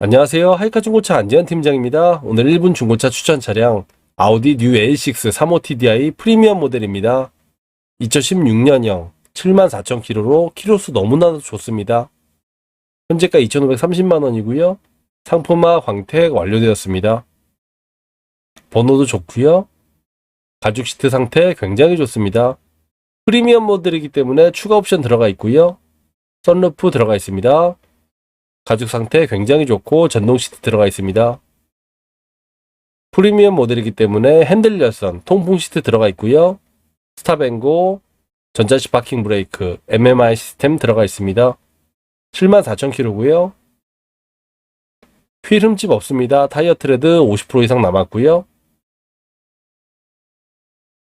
안녕하세요. 하이카 중고차 안지현 팀장입니다. 오늘 1분 중고차 추천 차량 아우디 뉴 A6 35TDI 프리미엄 모델입니다. 2016년형 74,000km로 키로수 너무나도 좋습니다. 현재가 2,530만 원이고요. 상품화 광택 완료되었습니다. 번호도 좋고요. 가죽 시트 상태 굉장히 좋습니다. 프리미엄 모델이기 때문에 추가 옵션 들어가 있고요. 선루프 들어가 있습니다. 가죽 상태 굉장히 좋고 전동 시트 들어가 있습니다. 프리미엄 모델이기 때문에 핸들 열선, 통풍 시트 들어가 있고요. 스탑앤고, 전자식 파킹 브레이크, MMI 시스템 들어가 있습니다. 74,000km고요. 휠 흠집 없습니다. 타이어 트레드 50% 이상 남았고요.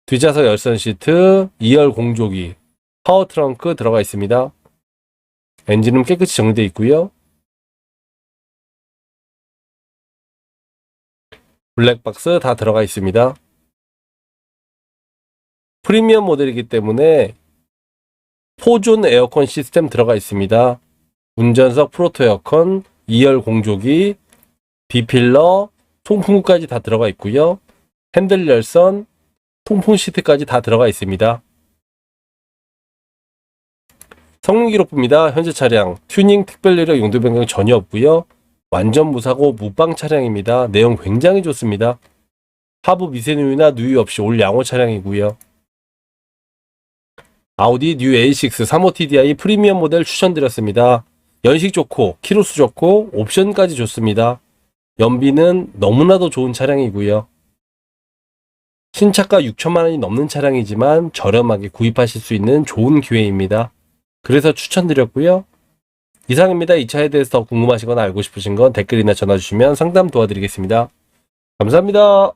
뒷좌석 열선 시트, 2열 공조기, 파워 트렁크 들어가 있습니다. 엔진은 깨끗이 정리되어 있고요. 블랙박스 다 들어가 있습니다. 프리미엄 모델이기 때문에 4존 에어컨 시스템 들어가 있습니다. 운전석 프로토 에어컨, 2열 공조기, 비필러, 통풍구까지 다 들어가 있고요. 핸들 열선, 통풍 시트까지 다 들어가 있습니다. 성능 기록부입니다. 현재 차량 튜닝 특별 이력 용도 변경 전혀 없고요. 완전 무사고 무빵 차량입니다. 내용 굉장히 좋습니다. 하부 미세누유나 누유 없이 올 양호 차량이고요. 아우디 뉴 A6 35TDI 프리미엄 모델 추천드렸습니다. 연식 좋고 키로수 좋고 옵션까지 좋습니다. 연비는 너무나도 좋은 차량이고요. 신차가 6천만 원이 넘는 차량이지만 저렴하게 구입하실 수 있는 좋은 기회입니다. 그래서 추천드렸고요. 이상입니다. 이 차에 대해서 더 궁금하시거나 알고 싶으신 건 댓글이나 전화 주시면 상담 도와드리겠습니다. 감사합니다.